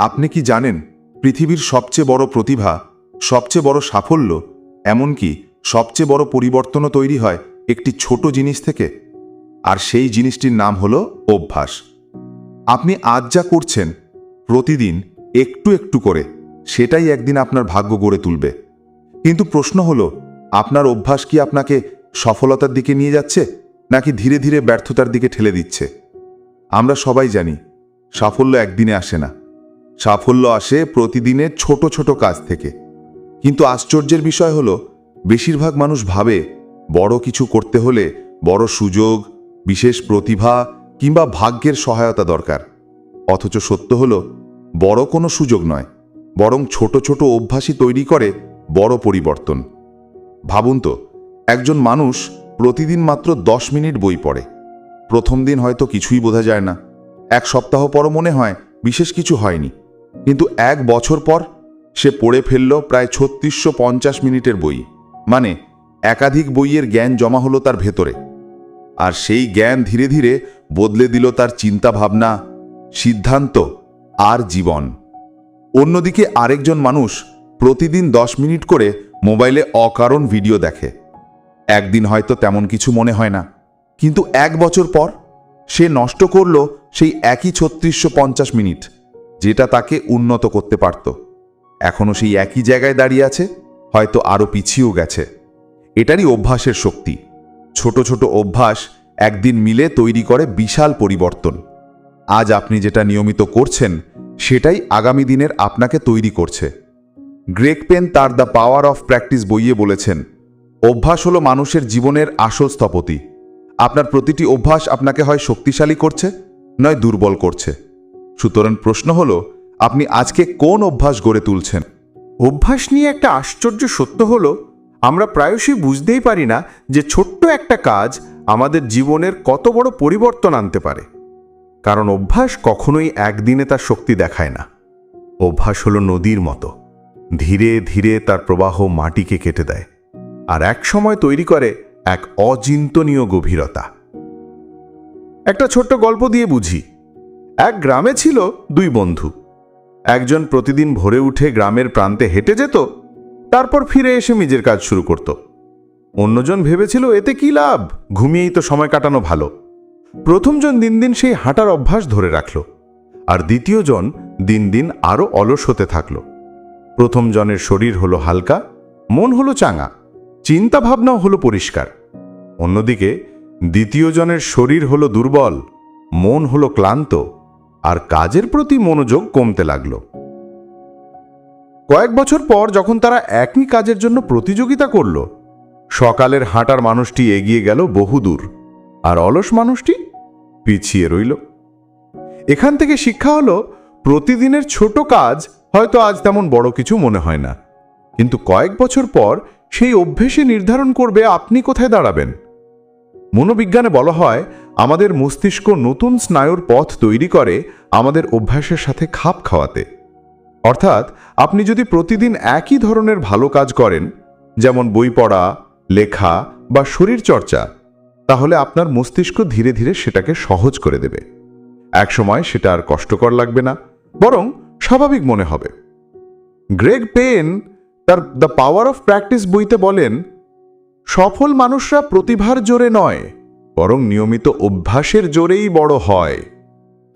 আপনি কি জানেন পৃথিবীর সবচেয়ে বড় প্রতিভা, সবচেয়ে বড় সাফল্য, এমনকি সবচেয়ে বড় পরিবর্তনও তৈরি হয় একটি ছোট জিনিস থেকে? আর সেই জিনিসটির নাম হল অভ্যাস। আপনি আজ যা করছেন, প্রতিদিন একটু একটু করে, সেটাই একদিন আপনার ভাগ্য গড়ে তুলবে। কিন্তু প্রশ্ন হলো, আপনার অভ্যাস কি আপনাকে সফলতার দিকে নিয়ে যাচ্ছে, নাকি ধীরে ধীরে ব্যর্থতার দিকে ঠেলে দিচ্ছে? আমরা সবাই জানি, সাফল্য একদিনে আসে না। সাফল্য আসে প্রতিদিনের ছোট ছোট কাজ থেকে। কিন্তু আশ্চর্যের বিষয় হলো, বেশিরভাগ মানুষ ভাবে বড় কিছু করতে হলে বড় সুযোগ, বিশেষ প্রতিভা কিংবা ভাগ্যের সহায়তা দরকার। অথচ সত্য হলো, বড় কোনো সুযোগ নয়, বরং ছোট ছোট অভ্যাসই তৈরি করে বড় পরিবর্তন। ভাবুন তো, একজন মানুষ প্রতিদিন মাত্র দশ মিনিট বই পড়ে। প্রথম দিন হয়তো কিছুই বোঝা যায় না, এক সপ্তাহ পর মনে হয় বিশেষ কিছু হয়নি। কিন্তু এক বছর পর সে পড়ে ফেলল প্রায় ছত্রিশশো পঞ্চাশ মিনিটের বই। মানে একাধিক বইয়ের জ্ঞান জমা হলো তার ভেতরে। আর সেই জ্ঞান ধীরে ধীরে বদলে দিল তার চিন্তা ভাবনা সিদ্ধান্ত আর জীবন। অন্যদিকে আরেকজন মানুষ প্রতিদিন দশ মিনিট করে মোবাইলে অকারণ ভিডিও দেখে। একদিন হয়তো তেমন কিছু মনে হয় না। কিন্তু এক বছর পর সে নষ্ট করল সেই একই ছত্রিশশো মিনিট। যেটা তাকে উন্নত করতে পারত। এখনও সেই একই জায়গায় দাঁড়িয়ে আছে, হয়তো আরও পিছিয়েও গেছে। এটারই অভ্যাসের শক্তি। ছোট ছোট অভ্যাস একদিন মিলে তৈরি করে বিশাল পরিবর্তন। আজ আপনি যেটা নিয়মিত করছেন, সেটাই আগামী দিনের আপনাকে তৈরি করছে। গ্রেক পেন তার দ্য পাওয়ার অফ প্র্যাকটিস বইয়ে বলেছেন, অভ্যাস হলো মানুষের জীবনের আসল স্থপতি। আপনার প্রতিটি অভ্যাস আপনাকে হয় শক্তিশালী করছে, নয় দুর্বল করছে। সুতরাং প্রশ্ন হলো, আপনি আজকে কোন অভ্যাস গড়ে তুলছেন? অভ্যাস নিয়ে একটা আশ্চর্য সত্য হলো, আমরা প্রায়শই বুঝতেই পারি না যে ছোট্ট একটা কাজ আমাদের জীবনের কত বড় পরিবর্তন আনতে পারে। কারণ অভ্যাস কখনোই একদিনে তার শক্তি দেখায় না। অভ্যাস হলো নদীর মতো। ধীরে ধীরে তার প্রবাহ মাটিকে কেটে দেয় আর এক সময় তৈরি করে এক অচিন্তনীয় গভীরতা। একটা ছোট্ট গল্প দিয়ে বুঝি। এক গ্রামে ছিল দুই বন্ধু। একজন প্রতিদিন ভোরে উঠে গ্রামের প্রান্তে হেঁটে যেত, তারপর ফিরে এসে নিজের কাজ শুরু করত। অন্যজন ভেবেছিল, এতে কি লাভ? ঘুমিয়েই তো সময় কাটানো ভালো। প্রথমজন দিন দিন সেই হাঁটার অভ্যাস ধরে রাখল, আর দ্বিতীয়জন দিন দিন আরও অলস হতে থাকল। প্রথমজনের শরীর হলো হালকা, মন হলো চাঙা চিন্তা ভাবনাও হলো পরিষ্কার। অন্যদিকে দ্বিতীয় জনের শরীর হলো দুর্বল, মন হলো ক্লান্ত। আর কাজের প্রতি মনোযোগ কমতে লাগল। কয়েক বছর পর যখন তারা একই কাজের জন্য প্রতিযোগিতা করল, সকালের হাঁটার মানুষটি এগিয়ে গেল বহুদূর আর অলস মানুষটি পিছিয়ে রইল। এখান থেকে শিক্ষা হলো, প্রতিদিনের ছোট কাজ হয়তো আজ তেমন বড় কিছু মনে হয় না। কিন্তু কয়েক বছর পর সেই অভ্যেসে নির্ধারণ করবে আপনি কোথায় দাঁড়াবেন। মনোবিজ্ঞানে বলা হয়, আমাদের মস্তিষ্ক নতুন স্নায়ুর পথ তৈরি করে আমাদের অভ্যাসের সাথে খাপ খাওয়াতে। অর্থাৎ, আপনি যদি প্রতিদিন একই ধরনের ভালো কাজ করেন, যেমন বই পড়া, লেখা বা শরীর চর্চা তাহলে আপনার মস্তিষ্ক ধীরে ধীরে সেটাকে সহজ করে দেবে। একসময় সেটা আর কষ্টকর লাগবে না, বরং স্বাভাবিক মনে হবে। গ্রেগ পেন তার দ্য পাওয়ার অফ প্র্যাকটিস বইতে বলেন সফল মানুষরা প্রতিভার জোরে নয়, বরং নিয়মিত অভ্যাসের জোরেই বড় হয়।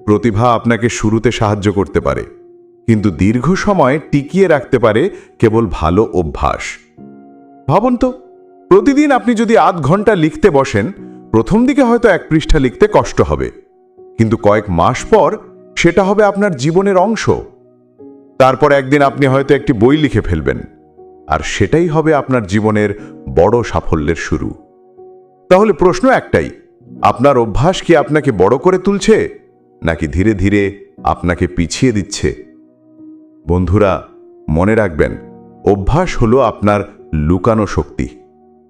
প্রতিভা আপনাকে শুরুতে সাহায্য করতে পারে, কিন্তু দীর্ঘ সময় টিকিয়ে রাখতে পারে কেবল ভালো অভ্যাস। ভাবুন তো, প্রতিদিন আপনি যদি আধ ঘণ্টা লিখতে বসেন, প্রথম দিকে হয়তো এক পৃষ্ঠা লিখতে কষ্ট হবে, কিন্তু কয়েক মাস পর সেটা হবে আপনার জীবনের অংশ। তারপর একদিন আপনি হয়তো একটি বই লিখে ফেলবেন। আর সেটাই হবে আপনার জীবনের বড় সাফল্যের শুরু। তাহলে প্রশ্ন একটাই, আপনার অভ্যাস কি আপনাকে বড় করে তুলছে, নাকি ধীরে ধীরে আপনাকে পিছিয়ে দিচ্ছে? বন্ধুরা, মনে রাখবেন, অভ্যাস হলো আপনার লুকানো শক্তি।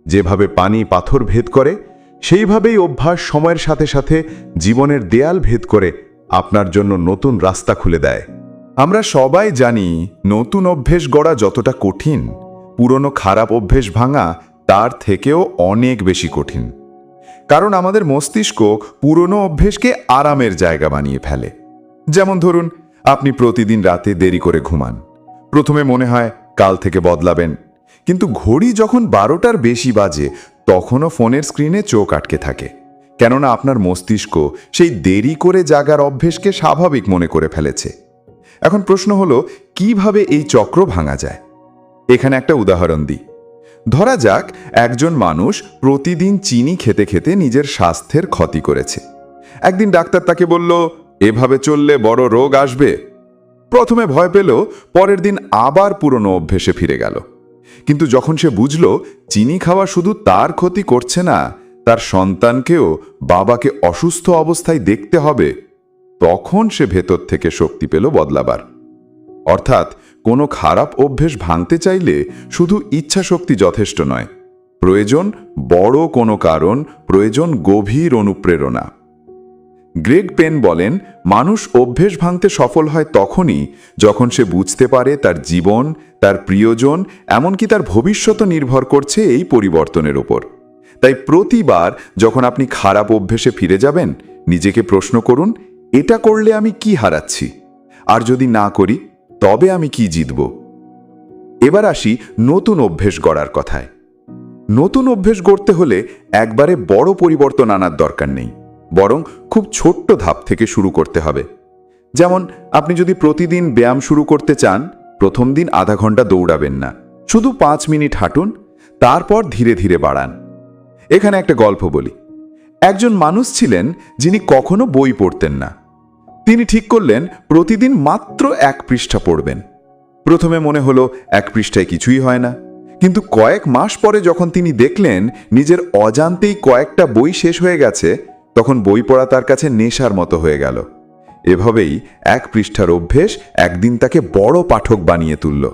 যেভাবে পানি পাথর ভেদ করে, সেইভাবেই অভ্যাস সময়ের সাথে সাথে জীবনের দেয়াল ভেদ করে আপনার জন্য নতুন রাস্তা খুলে দেয়। আমরা সবাই জানি, নতুন অভ্যেস গড়া যতটা কঠিন পুরনো খারাপ অভ্যেস ভাঙা তার থেকেও অনেক বেশি কঠিন। কারণ আমাদের মস্তিষ্ক পুরনো অভ্যেসকে আরামের জায়গা বানিয়ে ফেলে। যেমন ধরুন, আপনি প্রতিদিন রাতে দেরি করে ঘুমান। প্রথমে মনে হয়, কাল থেকে বদলাবেন। কিন্তু ঘড়ি যখন বারোটার বেশি বাজে, তখনও ফোনের স্ক্রিনে চোখ আটকে থাকে। কেননা আপনার মস্তিষ্ক সেই দেরি করে জাগার অভ্যেসকে স্বাভাবিক মনে করে ফেলেছে। এখন প্রশ্ন হলো, কীভাবে এই চক্র ভাঙা যায়? এখানে একটা উদাহরণ দিই। ধরা যাক, একজন মানুষ প্রতিদিন চিনি খেতে খেতে নিজের স্বাস্থ্যের ক্ষতি করেছে। একদিন ডাক্তার তাকে বলল, এভাবে চললে বড় রোগ আসবে। প্রথমে ভয় পেল, পরের দিন আবার পুরনো অভ্যেসে ফিরে গেল। কিন্তু যখন সে বুঝল, চিনি খাওয়া শুধু তার ক্ষতি করছে না, তার সন্তানকেও বাবাকে অসুস্থ অবস্থায় দেখতে হবে, তখন সে ভেতর থেকে শক্তি পেল বদলাবার। অর্থাৎ কোনো খারাপ অভ্যেস ভাঙতে চাইলে শুধু ইচ্ছা শক্তি যথেষ্ট নয়। প্রয়োজন বড় কোনো কারণ, প্রয়োজন গভীর অনুপ্রেরণা। গ্রেগ পেন বলেন, মানুষ অভ্যেস ভাঙতে সফল হয় তখনই যখন সে বুঝতে পারে তার জীবন, তার প্রিয়জন, এমনকি তার ভবিষ্যৎ নির্ভর করছে এই পরিবর্তনের ওপর। তাই প্রতিবার যখন আপনি খারাপ অভ্যেসে ফিরে যাবেন, নিজেকে প্রশ্ন করুন, এটা করলে আমি কি হারাচ্ছি? আর যদি না করি তবে আমি কি জিতব? এবার আসি নতুন অভ্যেস গড়ার কথায়। নতুন অভ্যেস গড়তে হলে একবারে বড় পরিবর্তন আনার দরকার নেই, বরং খুব ছোট্ট ধাপ থেকে শুরু করতে হবে। যেমন, আপনি যদি প্রতিদিন ব্যায়াম শুরু করতে চান, প্রথম দিন আধা ঘণ্টা দৌড়াবেন না, শুধু পাঁচ মিনিট হাঁটুন, তারপর ধীরে ধীরে বাড়ান। এখানে একটা গল্প বলি। একজন মানুষ ছিলেন যিনি কখনো বই পড়তেন না। তিনি ঠিক করলেন, প্রতিদিন মাত্র এক পৃষ্ঠা পড়বেন। প্রথমে মনে হলো, এক পৃষ্ঠায় কিছুই হয় না। কিন্তু কয়েক মাস পরে যখন তিনি দেখলেন, নিজের অজান্তেই কয়েকটা বই শেষ হয়ে গেছে, তখন বই পড়া তার কাছে নেশার মতো হয়ে গেল। এভাবেই এক পৃষ্ঠার অভ্যেস একদিন তাকে বড় পাঠক বানিয়ে তুলল।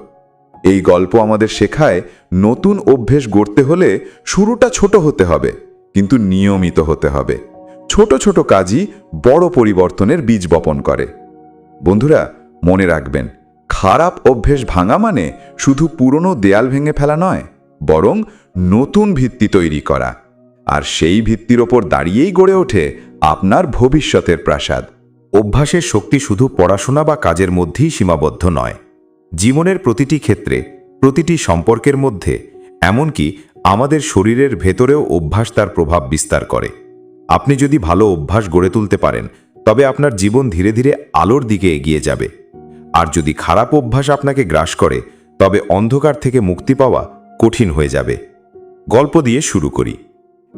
এই গল্প আমাদের শেখায় নতুন অভ্যেস গড়তে হলে শুরুটা ছোট হতে হবে, কিন্তু নিয়মিত হতে হবে। ছোট ছোট কাজই বড় পরিবর্তনের বীজ বপন করে। বন্ধুরা, মনে রাখবেন, খারাপ অভ্যেস ভাঙা মানে শুধু পুরনো দেয়াল ভেঙে ফেলা নয়, বরং নতুন ভিত্তি তৈরি করা। আর সেই ভিত্তির ওপর দাঁড়িয়েই গড়ে ওঠে আপনার ভবিষ্যতের প্রাসাদ। অভ্যাসের শক্তি শুধু পড়াশোনা বা কাজের মধ্যেই সীমাবদ্ধ নয়, জীবনের প্রতিটি ক্ষেত্রে, প্রতিটি সম্পর্কের মধ্যে, এমনকি আমাদের শরীরের ভেতরেও অভ্যাস তার প্রভাব বিস্তার করে। আপনি যদি ভালো অভ্যাস গড়ে তুলতে পারেন, তবে আপনার জীবন ধীরে ধীরে আলোর দিকে এগিয়ে যাবে। আর যদি খারাপ অভ্যাস আপনাকে গ্রাস করে, তবে অন্ধকার থেকে মুক্তি পাওয়া কঠিন হয়ে যাবে। গল্প দিয়ে শুরু করি।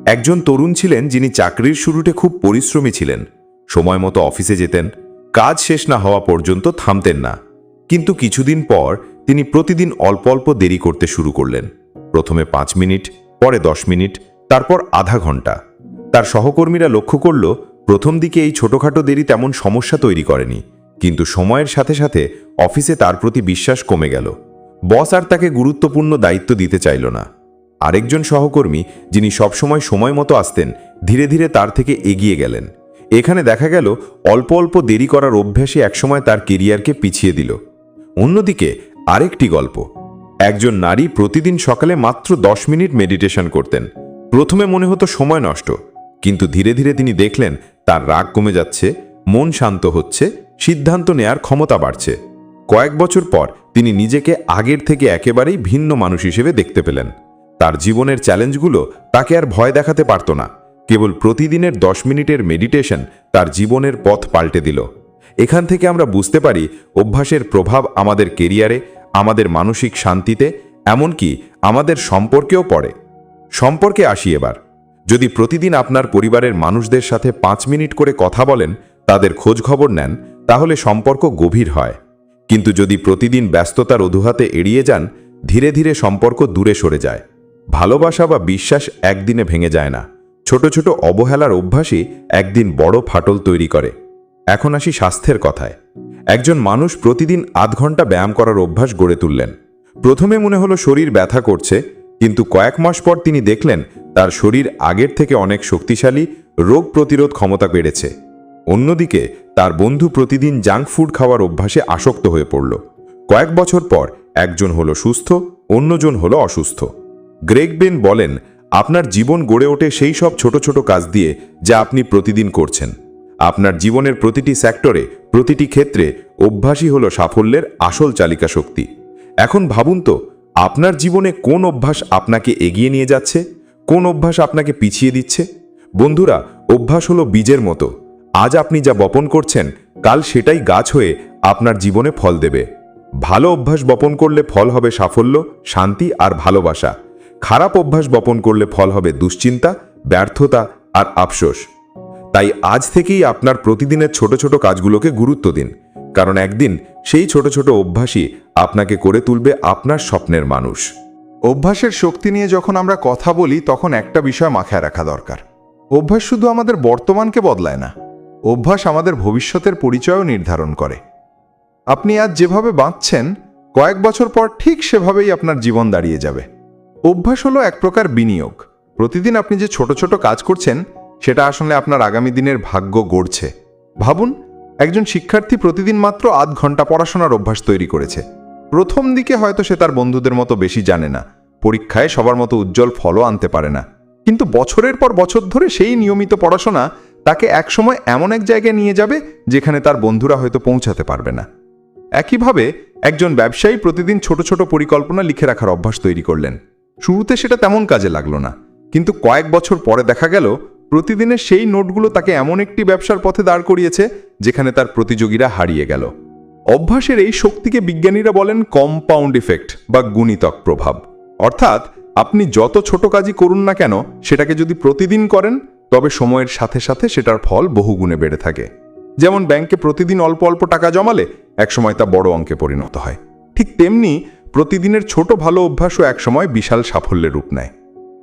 একজন তরুণ ছিলেন যিনি চাকরির শুরুতে খুব পরিশ্রমী ছিলেন। সময় মতো অফিসে যেতেন, কাজ শেষ না হওয়া পর্যন্ত থামতেন না। কিন্তু কিছুদিন পর তিনি প্রতিদিন অল্প অল্প দেরি করতে শুরু করলেন। প্রথমে পাঁচ মিনিট, পরে দশ মিনিট, তারপর আধা ঘণ্টা। তার সহকর্মীরা লক্ষ্য করল, প্রথম দিকে এই ছোটখাটো দেরি তেমন সমস্যা তৈরি করেনি, কিন্তু সময়ের সাথে সাথে অফিসে তার প্রতি বিশ্বাস কমে গেল। বস আর তাকে গুরুত্বপূর্ণ দায়িত্ব দিতে চাইল না। আরেকজন সহকর্মী, যিনি সবসময় সময় মতো আসতেন, ধীরে ধীরে তার থেকে এগিয়ে গেলেন। এখানে দেখা গেল, অল্প অল্প দেরি করার অভ্যাসে একসময় তার কেরিয়ারকে পিছিয়ে দিল। অন্যদিকে, আরেকটি গল্প। একজন নারী প্রতিদিন সকালে মাত্র দশ মিনিট মেডিটেশন করতেন। প্রথমে মনে হতো সময় নষ্ট কিন্তু ধীরে ধীরে তিনি দেখলেন, তার রাগ কমে যাচ্ছে, মন শান্ত হচ্ছে, সিদ্ধান্ত নেয়ার ক্ষমতা বাড়ছে। কয়েক বছর পর তিনি নিজেকে আগের থেকে একেবারেই ভিন্ন মানুষ হিসেবে দেখতে পেলেন। তার জীবনের চ্যালেঞ্জগুলো তাকে আর ভয় দেখাতে পারত না। কেবল প্রতিদিনের দশ মিনিটের মেডিটেশন তার জীবনের পথ পাল্টে দিল। এখান থেকে আমরা বুঝতে পারি, অভ্যাসের প্রভাব আমাদের কেরিয়ারে, আমাদের মানসিক শান্তিতে, এমনকি আমাদের সম্পর্কেও পড়ে। সম্পর্কে আসি এবার। যদি প্রতিদিন আপনার পরিবারের মানুষদের সাথে পাঁচ মিনিট করে কথা বলেন, তাদের খোঁজ খবর নেন, তাহলে সম্পর্ক গভীর হয়। কিন্তু যদি প্রতিদিন ব্যস্ততার অজুহাতে এড়িয়ে যান, ধীরে ধীরে সম্পর্ক দূরে সরে যায়। ভালোবাসা বা বিশ্বাস একদিনে ভেঙে যায় না। ছোট ছোট অবহেলার অভ্যাসই একদিন বড় ফাটল তৈরি করে। এখন আসি স্বাস্থ্যের কথায়। একজন মানুষ প্রতিদিন আধ ঘণ্টা ব্যায়াম করার অভ্যাস গড়ে তুললেন। প্রথমে মনে হলো শরীর ব্যথা করছে কিন্তু কয়েক মাস পর তিনি দেখলেন, তার শরীর আগের থেকে অনেক শক্তিশালী, রোগ প্রতিরোধ ক্ষমতা বেড়েছে। অন্যদিকে, তার বন্ধু প্রতিদিন জাঙ্ক ফুড খাওয়ার অভ্যাসে আসক্ত হয়ে পড়ল। কয়েক বছর পর একজন হলো সুস্থ, অন্যজন হলো অসুস্থ। গ্রেগ বেন বলেন, আপনার জীবন গড়ে ওঠে সেই সব ছোট ছোট কাজ দিয়ে যা আপনি প্রতিদিন করছেন। আপনার জীবনের প্রতিটি সেক্টরে, প্রতিটি ক্ষেত্রে অভ্যাসই হলো সাফল্যের আসল চালিকা শক্তি এখন ভাবুন তো আপনার জীবনে কোন অভ্যাস আপনাকে এগিয়ে নিয়ে যাচ্ছে? কোন অভ্যাস আপনাকে পিছিয়ে দিচ্ছে? বন্ধুরা, অভ্যাস হলো বীজের মতো। আজ আপনি যা বপন করছেন, কাল সেটাই গাছ হয়ে আপনার জীবনে ফল দেবে। ভালো অভ্যাস বপন করলে ফল হবে সাফল্য, শান্তি আর ভালোবাসা। খারাপ অভ্যাস বপন করলে ফল হবে দুশ্চিন্তা, ব্যর্থতা আর আফসোস। তাই আজ থেকেই আপনার প্রতিদিনের ছোট ছোট কাজগুলোকে গুরুত্ব দিন। কারণ একদিন সেই ছোট ছোট অভ্যাসই আপনাকে করে তুলবে আপনার স্বপ্নের মানুষ। অভ্যাসের শক্তি নিয়ে যখন আমরা কথা বলি, তখন একটা বিষয় মাথায় রাখা দরকার। অভ্যাস শুধু আমাদের বর্তমানকে বদলায় না, অভ্যাস আমাদের ভবিষ্যতের পরিচয়ও নির্ধারণ করে। আপনি আজ যেভাবে বাঁচছেন, কয়েক বছর পর ঠিক সেভাবেই আপনার জীবন দাঁড়িয়ে যাবে। অভ্যাস হলো এক প্রকার বিনিয়োগ। প্রতিদিন আপনি যে ছোট ছোট কাজ করছেন, সেটা আসলে আপনার আগামী দিনের ভাগ্য গড়ছে। ভাবুন একজন শিক্ষার্থী প্রতিদিন মাত্র আধ ঘণ্টা পড়াশোনার অভ্যাস তৈরি করেছে। প্রথম দিকে হয়তো সে তার বন্ধুদের মতো বেশি জানে না, পরীক্ষায় সবার মতো উজ্জ্বল ফলও আনতে পারে না। কিন্তু বছরের পর বছর ধরে সেই নিয়মিত পড়াশোনা তাকে একসময় এমন এক জায়গায় নিয়ে যাবে যেখানে তার বন্ধুরা হয়তো পৌঁছাতে পারবে না। একইভাবে একজন ব্যবসায়ী প্রতিদিন ছোট ছোট পরিকল্পনা লিখে রাখার অভ্যাস তৈরি করলেন। শুরুতে সেটা তেমন কাজে লাগল না, কিন্তু কয়েক বছর পরে দেখা গেল প্রতিদিনের সেই নোটগুলো তাকে এমন একটি ব্যবসার পথে দাঁড় করিয়েছে, যেখানে তার প্রতিযোগীরা হারিয়ে গেল। অভ্যাসের এই শক্তিকে বিজ্ঞানীরা বলেন কম্পাউন্ড ইফেক্ট বা গুণিতক প্রভাব। অর্থাৎ আপনি যত ছোট কাজই করুন না কেন, সেটাকে যদি প্রতিদিন করেন, তবে সময়ের সাথে সাথে সেটার ফল বহুগুণে বেড়ে থাকে। যেমন ব্যাংকে প্রতিদিন অল্প অল্প টাকা জমালে একসময় তা বড় অঙ্কে পরিণত হয়। ঠিক তেমনি প্রতিদিনের ছোট ভালো অভ্যাসও একসময় বিশাল সাফল্যের রূপ নেয়।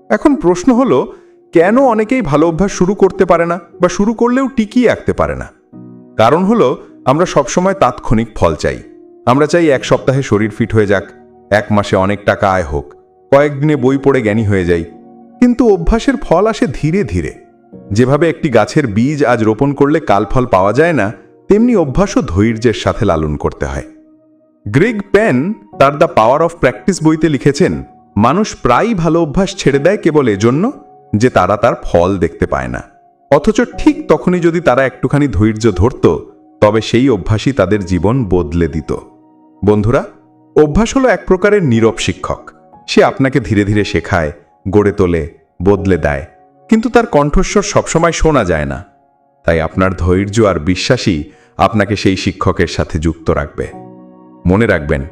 এখন প্রশ্ন হলো কেন অনেকেই ভালো অভ্যাস শুরু করতে পারে না বা শুরু করলেও টিকিয়ে রাখতে পারে না? কারণ হলো, আমরা সবসময় তাৎক্ষণিক ফল চাই। আমরা চাই এক সপ্তাহে শরীর ফিট হয়ে যাক, এক মাসে অনেক টাকা আয় হোক, কয়েকদিনে বই পড়ে জ্ঞানী হয়ে যাই। কিন্তু অভ্যাসের ফল আসে ধীরে ধীরে। যেভাবে একটি গাছের বীজ আজ রোপণ করলে কাল ফল পাওয়া যায় না, তেমনি অভ্যাসও ধৈর্যের সাথে লালন করতে হয়। গ্রেগ পেন তার দ্য পাওয়ার অফ প্র্যাকটিস বইতে লিখেছেন, মানুষ প্রায়ই ভালো অভ্যাস ছেড়ে দেয় কেবল এজন্য যে তারা তার ফল দেখতে পায় না। অথচ ঠিক তখনই যদি তারা একটুখানি ধৈর্য ধরত, তবে সেই অভ্যাসই তাদের জীবন বদলে দিত। বন্ধুরা, অভ্যাস হলো এক প্রকারের নীরব শিক্ষক। সে আপনাকে ধীরে ধীরে শেখায়, গড়ে তোলে, বদলে দেয়। কিন্তু তার কণ্ঠস্বর সবসময় শোনা যায় না। তাই আপনার ধৈর্য আর বিশ্বাসই আপনাকে সেই শিক্ষকের সাথে যুক্ত রাখবে। মনে রাখবেন,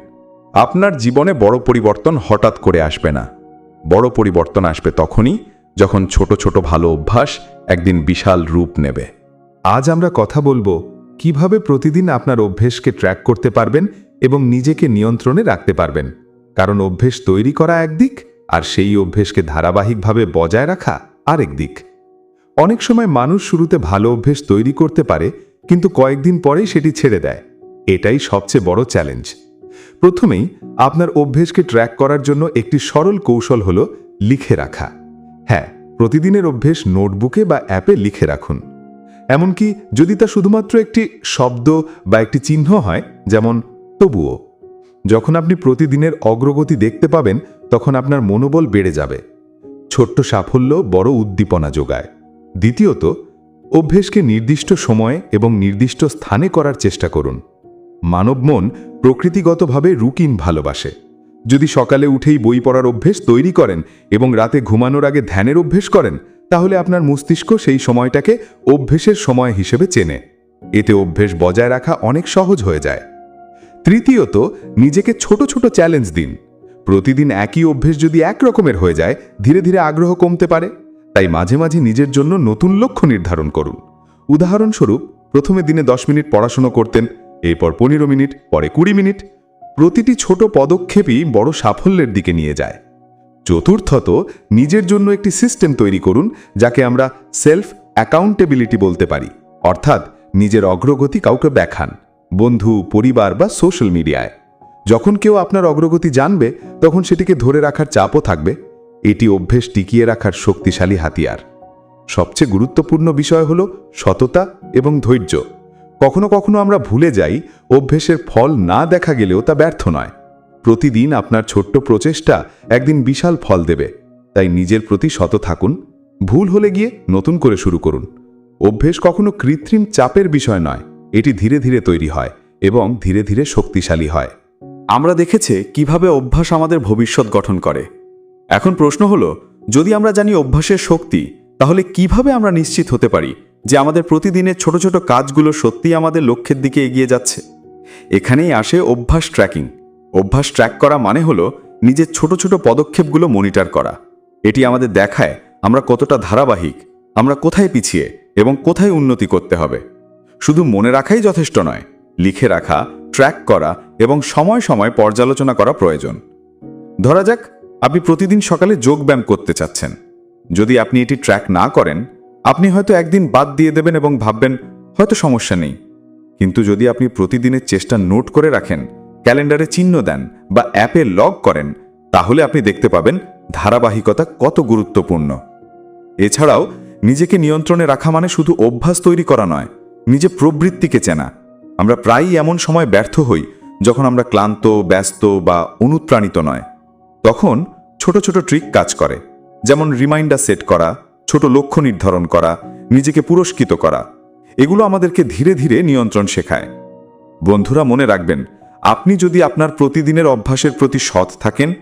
আপনার জীবনে বড় পরিবর্তন হঠাৎ করে আসবে না। বড় পরিবর্তন আসবে তখনই যখন ছোট ছোট ভালো অভ্যাস একদিন বিশাল রূপ নেবে। আজ আমরা কথা বলব কীভাবে প্রতিদিন আপনার অভ্যেসকে ট্র্যাক করতে পারবেন এবং নিজেকে নিয়ন্ত্রণে রাখতে পারবেন। কারণ অভ্যেস তৈরি করা একদিক আর সেই অভ্যেসকে ধারাবাহিকভাবে বজায় রাখা আরেক দিক। অনেক সময় মানুষ শুরুতে ভালো অভ্যেস তৈরি করতে পারে, কিন্তু কয়েকদিন পরেই সেটি ছেড়ে দেয়। এটাই সবচেয়ে বড় চ্যালেঞ্জ প্রথমেই আপনার অভ্যেসকে ট্র্যাক করার জন্য একটি সরল কৌশল হল লিখে রাখা। হ্যাঁ প্রতিদিনের অভ্যেস নোটবুকে বা অ্যাপে লিখে রাখুন। এমনকি যদি তা শুধুমাত্র একটি শব্দ বা একটি চিহ্ন হয়, যেমন তবুও যখন আপনি প্রতিদিনের অগ্রগতি দেখতে পাবেন, তখন আপনার মনোবল বেড়ে যাবে। ছোট্ট সাফল্য বড় উদ্দীপনা যোগায়। দ্বিতীয়ত, অভ্যেসকে নির্দিষ্ট সময়ে এবং নির্দিষ্ট স্থানে করার চেষ্টা করুন। মানব মন প্রকৃতিগতভাবে রুকিন ভালোবাসে। যদি সকালে উঠেই বই পড়ার অভ্যেস তৈরি করেন এবং রাতে ঘুমানোর আগে ধ্যানের অভ্যেস করেন, তাহলে আপনার মস্তিষ্ক সেই সময়টাকে অভ্যেসের সময় হিসেবে চেনে। এতে অভ্যেস বজায় রাখা অনেক সহজ হয়ে যায়। তৃতীয়ত, নিজেকে ছোট ছোট চ্যালেঞ্জ দিন। প্রতিদিন একই অভ্যেস যদি এক রকমের হয়ে যায়, ধীরে ধীরে আগ্রহ কমতে পারে। তাই মাঝে মাঝে নিজের জন্য নতুন লক্ষ্য নির্ধারণ করুন। উদাহরণস্বরূপ, প্রথমে দিনে দশ মিনিট পড়াশুনো করতেন, এরপর পনেরো মিনিট, পরে কুড়ি মিনিট প্রতিটি ছোট পদক্ষেপই বড় সাফল্যের দিকে নিয়ে যায়। চতুর্থত, নিজের জন্য একটি সিস্টেম তৈরি করুন যাকে আমরা সেলফ অ্যাকাউন্টেবিলিটি বলতে পারি। অর্থাৎ নিজের অগ্রগতি কাউকে দেখান, বন্ধু, পরিবার বা সোশ্যাল মিডিয়ায়। যখন কেউ আপনার অগ্রগতি জানবে, তখন সেটিকে ধরে রাখার চাপও থাকবে। এটি অভ্যেস টিকিয়ে রাখার শক্তিশালী হাতিয়ার। সবচেয়ে গুরুত্বপূর্ণ বিষয় হল সততা এবং ধৈর্য। কখনো কখনো আমরা ভুলে যাই, অভ্যেসের ফল না দেখা গেলেও তা ব্যর্থ নয়। প্রতিদিন আপনার ছোট্ট প্রচেষ্টা একদিন বিশাল ফল দেবে। তাই নিজের প্রতি শত থাকুন, ভুল হলে গিয়ে নতুন করে শুরু করুন। অভ্যেস কখনো কৃত্রিম চাপের বিষয় নয়, এটি ধীরে ধীরে তৈরি হয় এবং ধীরে ধীরে শক্তিশালী হয়। আমরা দেখেছে কীভাবে অভ্যাস আমাদের ভবিষ্যৎ গঠন করে। এখন প্রশ্ন হলো, যদি আমরা জানি অভ্যাসের শক্তি, তাহলে কীভাবে আমরা নিশ্চিত হতে পারি? যে আমাদের প্রতিদিনের ছোট ছোট কাজগুলো সত্যিই আমাদের লক্ষ্যের দিকে এগিয়ে যাচ্ছে। এখানেই আসে অভ্যাস ট্র্যাকিং। অভ্যাস ট্র্যাক করা মানে হলো নিজের ছোট ছোট পদক্ষেপগুলো মনিটর করা। এটি আমাদের দেখায় আমরা কতটা ধারাবাহিক, আমরা কোথায় পিছিয়ে এবং কোথায় উন্নতি করতে হবে। শুধু মনে রাখাই যথেষ্ট নয়, লিখে রাখা, ট্র্যাক করা এবং সময় সময় পর্যালোচনা করা প্রয়োজন। ধরা যাক, আপনি প্রতিদিন সকালে যোগব্যায়াম করতে চাচ্ছেন। যদি আপনি এটি ট্র্যাক না করেন আপনি হয়তো একদিন বাদ দিয়ে দেবেন এবং ভাববেন, হয়তো সমস্যা নেই। কিন্তু যদি আপনি প্রতিদিনের চেষ্টা নোট করে রাখেন, ক্যালেন্ডারে চিহ্ন দেন বা অ্যাপে লগ করেন, তাহলে আপনি দেখতে পাবেন ধারাবাহিকতা কত গুরুত্বপূর্ণ। এছাড়াও, নিজেকে নিয়ন্ত্রণে রাখা মানে শুধু অভ্যাস তৈরি করা নয়, নিজে প্রবৃত্তিকে চেনা। আমরা প্রায়ই এমন সময় ব্যর্থ হই যখন আমরা ক্লান্ত, ব্যস্ত বা অনুপ্রাণিত নয়। তখন ছোট ছোট ট্রিক কাজ করে, যেমন রিমাইন্ডার সেট করা ছোট লক্ষ্য নির্ধারণ করা, নিজেকে পুরস্কৃত করা। এগুলো আমাদেরকে ধীরে ধীরে নিয়ন্ত্রণ শেখায়। বন্ধুরা, মনে রাখবেন, আপনি যদি আপনার প্রতিদিনের অভ্যাসের প্রতি সৎ থাকেন,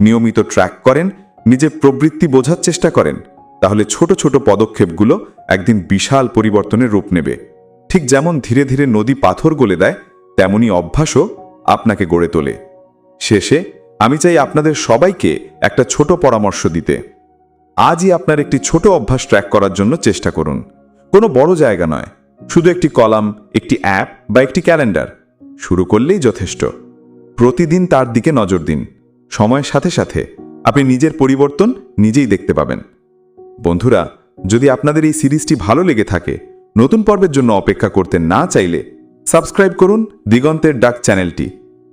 নিয়মিত ট্র্যাক করেন, নিজের প্রবৃত্তি বোঝার চেষ্টা করেন, তাহলে ছোট ছোট পদক্ষেপগুলো একদিন বিশাল পরিবর্তনের রূপ নেবে। ঠিক যেমন ধীরে ধীরে নদী পাথর গলে দেয়, তেমনি অভ্যাসও আপনাকে গড়ে তোলে। শেষে, আমি চাই আপনাদের সবাইকে একটা ছোট পরামর্শ দিতে। আজই আপনার একটি ছোট অভ্যাস ট্র্যাক করার জন্য চেষ্টা করুন। কোনো বড় জায়গা নয়। শুধু একটি কলাম, একটি অ্যাপ বা একটি ক্যালেন্ডার। শুরু করলেই যথেষ্ট। প্রতিদিন তার দিকে নজর দিন। সময়ের সাথে সাথে আপনি নিজের পরিবর্তন নিজেই দেখতে পাবেন। বন্ধুরা, যদি আপনাদের এই সিরিজটি ভালো লেগে থাকে, নতুন পর্বের জন্য অপেক্ষা করতে না চাইলে সাবস্ক্রাইব করুন দিগন্তের ডাক চ্যানেলটি।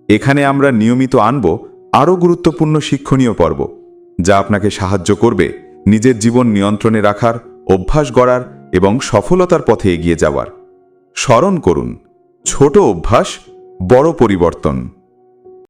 এখানে আমরা নিয়মিত আনব আরও গুরুত্বপূর্ণ শিক্ষণীয় পর্ব, যা আপনাকে সাহায্য করবে নিজের জীবন নিয়ন্ত্রণে রাখার, অভ্যাস গড়ার এবং সফলতার পথে এগিয়ে যাওয়ার। স্মরণ করুন, ছোট অভ্যাস, বড় পরিবর্তন।